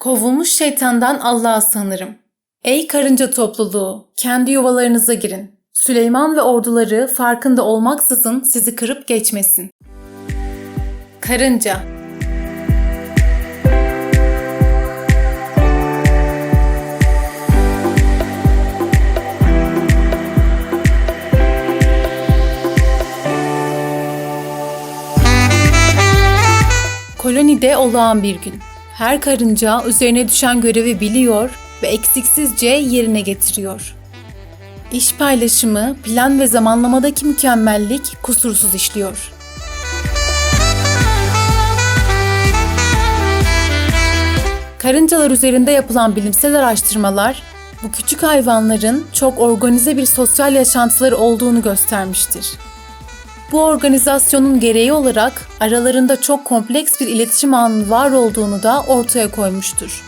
Kovulmuş şeytandan Allah'a sanırım. Ey karınca topluluğu, kendi yuvalarınıza girin. Süleyman ve orduları farkında olmaksızın sizi kırıp geçmesin. Karınca Kolonide olağan bir gün. Her karınca üzerine düşen görevi biliyor ve eksiksizce yerine getiriyor. İş paylaşımı, plan ve zamanlamadaki mükemmellik kusursuz işliyor. Karıncalar üzerinde yapılan bilimsel araştırmalar bu küçük hayvanların çok organize bir sosyal yaşantıları olduğunu göstermiştir. Bu organizasyonun gereği olarak aralarında çok kompleks bir iletişim ağının var olduğunu da ortaya koymuştur.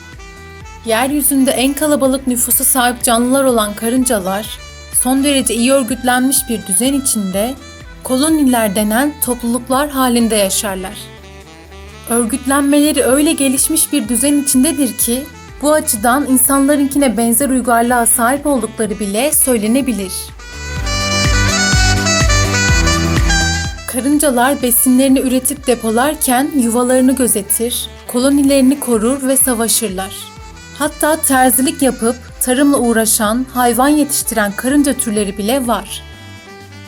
Yeryüzünde en kalabalık nüfusa sahip canlılar olan karıncalar, son derece iyi örgütlenmiş bir düzen içinde koloniler denen topluluklar halinde yaşarlar. Örgütlenmeleri öyle gelişmiş bir düzen içindedir ki bu açıdan insanlarınkine benzer uygarlığa sahip oldukları bile söylenebilir. Karıncalar besinlerini üretip depolarken yuvalarını gözetir, kolonilerini korur ve savaşırlar. Hatta terzilik yapıp tarımla uğraşan, hayvan yetiştiren karınca türleri bile var.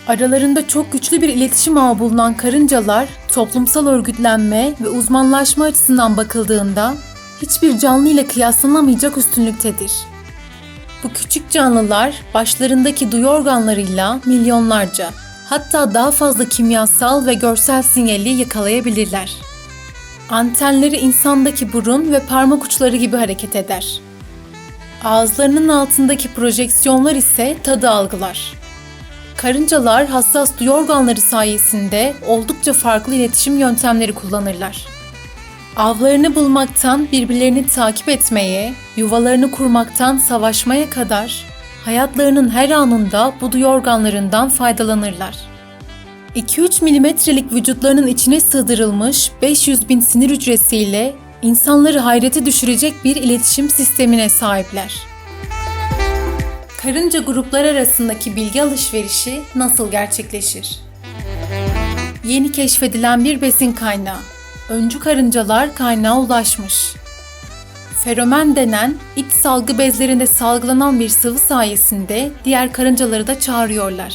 Aralarında çok güçlü bir iletişim ağı bulunan karıncalar, toplumsal örgütlenme ve uzmanlaşma açısından bakıldığında hiçbir canlı ile kıyaslanamayacak üstünlüktedir. Bu küçük canlılar başlarındaki duyu organlarıyla milyonlarca, hatta daha fazla kimyasal ve görsel sinyali yakalayabilirler. Antenleri insandaki burun ve parmak uçları gibi hareket eder. Ağızlarının altındaki projeksiyonlar ise tadı algılar. Karıncalar hassas duyu organları sayesinde oldukça farklı iletişim yöntemleri kullanırlar. Avlarını bulmaktan birbirlerini takip etmeye, yuvalarını kurmaktan savaşmaya kadar hayatlarının her anında bu duyu organlarından faydalanırlar. 2-3 milimetrelik vücutlarının içine sığdırılmış 500 bin sinir hücresiyle insanları hayrete düşürecek bir iletişim sistemine sahipler. Karınca gruplar arasındaki bilgi alışverişi nasıl gerçekleşir? Yeni keşfedilen bir besin kaynağı. Öncü karıncalar kaynağa ulaşmış. Feromen denen iç salgı bezlerinde salgılanan bir sıvı sayesinde diğer karıncaları da çağırıyorlar.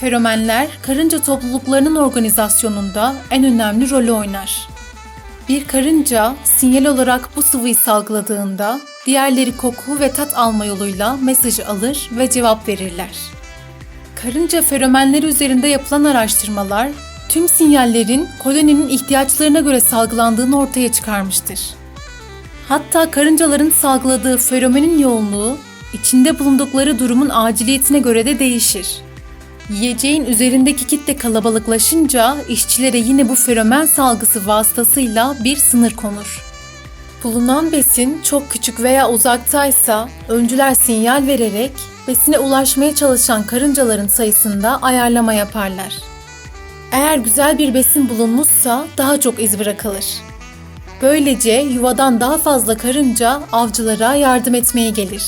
Feromenler karınca topluluklarının organizasyonunda en önemli rolü oynar. Bir karınca sinyal olarak bu sıvıyı salgıladığında diğerleri koku ve tat alma yoluyla mesajı alır ve cevap verirler. Karınca feromenleri üzerinde yapılan araştırmalar tüm sinyallerin koloninin ihtiyaçlarına göre salgılandığını ortaya çıkarmıştır. Hatta karıncaların salgıladığı feromenin yoğunluğu içinde bulundukları durumun aciliyetine göre de değişir. Yiyeceğin üzerindeki kitle kalabalıklaşınca işçilere yine bu feromen salgısı vasıtasıyla bir sınır konur. Bulunan besin çok küçük veya uzaktaysa öncüler sinyal vererek besine ulaşmaya çalışan karıncaların sayısında ayarlama yaparlar. Eğer güzel bir besin bulunmuşsa daha çok iz bırakılır. Böylece yuvadan daha fazla karınca avcılara yardım etmeye gelir.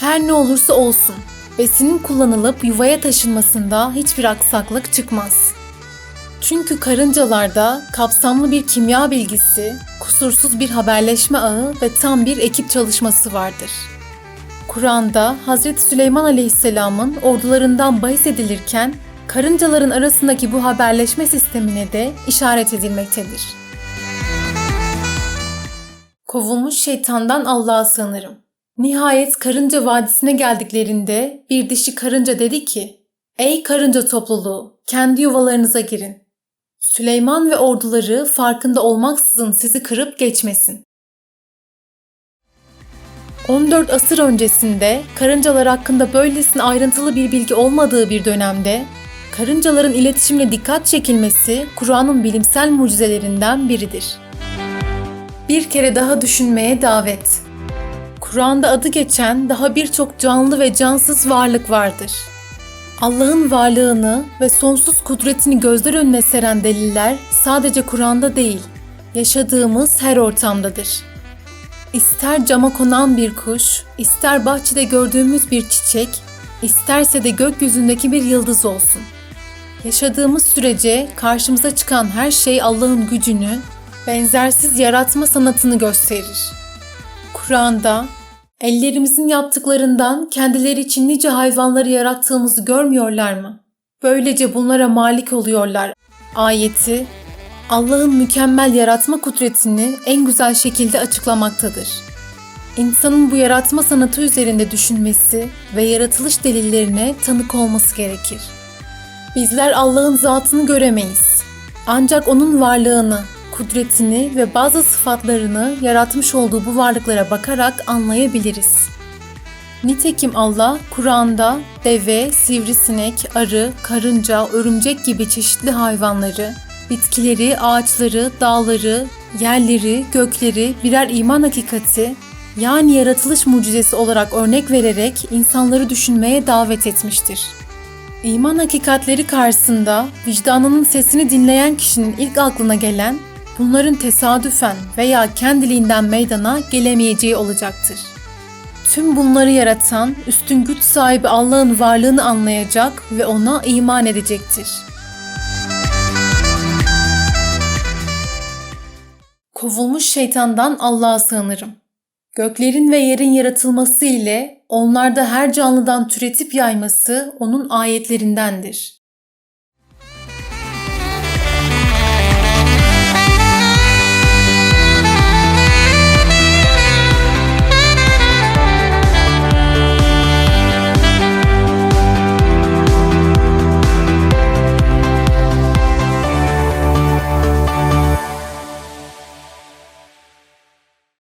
Her ne olursa olsun besinin kullanılıp yuvaya taşınmasında hiçbir aksaklık çıkmaz. Çünkü karıncalarda kapsamlı bir kimya bilgisi, kusursuz bir haberleşme ağı ve tam bir ekip çalışması vardır. Kur'an'da Hz. Süleyman Aleyhisselam'ın ordularından bahis edilirken karıncaların arasındaki bu haberleşme sistemine de işaret edilmektedir. Kovulmuş şeytandan Allah'a sığınırım. Nihayet karınca vadisine geldiklerinde bir dişi karınca dedi ki, Ey karınca topluluğu, kendi yuvalarınıza girin. Süleyman ve orduları farkında olmaksızın sizi kırıp geçmesin. 14 asır öncesinde karıncalar hakkında böylesine ayrıntılı bir bilgi olmadığı bir dönemde karıncaların iletişimle dikkat çekilmesi Kur'an'ın bilimsel mucizelerinden biridir. Bir kere daha düşünmeye davet. Kur'an'da adı geçen daha birçok canlı ve cansız varlık vardır. Allah'ın varlığını ve sonsuz kudretini gözler önüne seren deliller sadece Kur'an'da değil, yaşadığımız her ortamdadır. İster cama konan bir kuş, ister bahçede gördüğümüz bir çiçek, isterse de gökyüzündeki bir yıldız olsun. Yaşadığımız sürece karşımıza çıkan her şey Allah'ın gücünü, benzersiz yaratma sanatını gösterir. Kur'an'da ellerimizin yaptıklarından kendileri için nice hayvanları yarattığımızı görmüyorlar mı? Böylece bunlara malik oluyorlar. Ayeti Allah'ın mükemmel yaratma kudretini en güzel şekilde açıklamaktadır. İnsanın bu yaratma sanatı üzerinde düşünmesi ve yaratılış delillerine tanık olması gerekir. Bizler Allah'ın zatını göremeyiz. Ancak onun varlığını, kudretini ve bazı sıfatlarını yaratmış olduğu bu varlıklara bakarak anlayabiliriz. Nitekim Allah Kur'an'da deve, sivrisinek, arı, karınca, örümcek gibi çeşitli hayvanları, bitkileri, ağaçları, dağları, yerleri, gökleri birer iman hakikati yani yaratılış mucizesi olarak örnek vererek insanları düşünmeye davet etmiştir. İman hakikatleri karşısında vicdanının sesini dinleyen kişinin ilk aklına gelen bunların tesadüfen veya kendiliğinden meydana gelemeyeceği olacaktır. Tüm bunları yaratan üstün güç sahibi Allah'ın varlığını anlayacak ve ona iman edecektir. Kovulmuş şeytandan Allah'a sığınırım. Göklerin ve yerin yaratılması ile onlarda her canlıdan türetip yayması onun ayetlerindendir.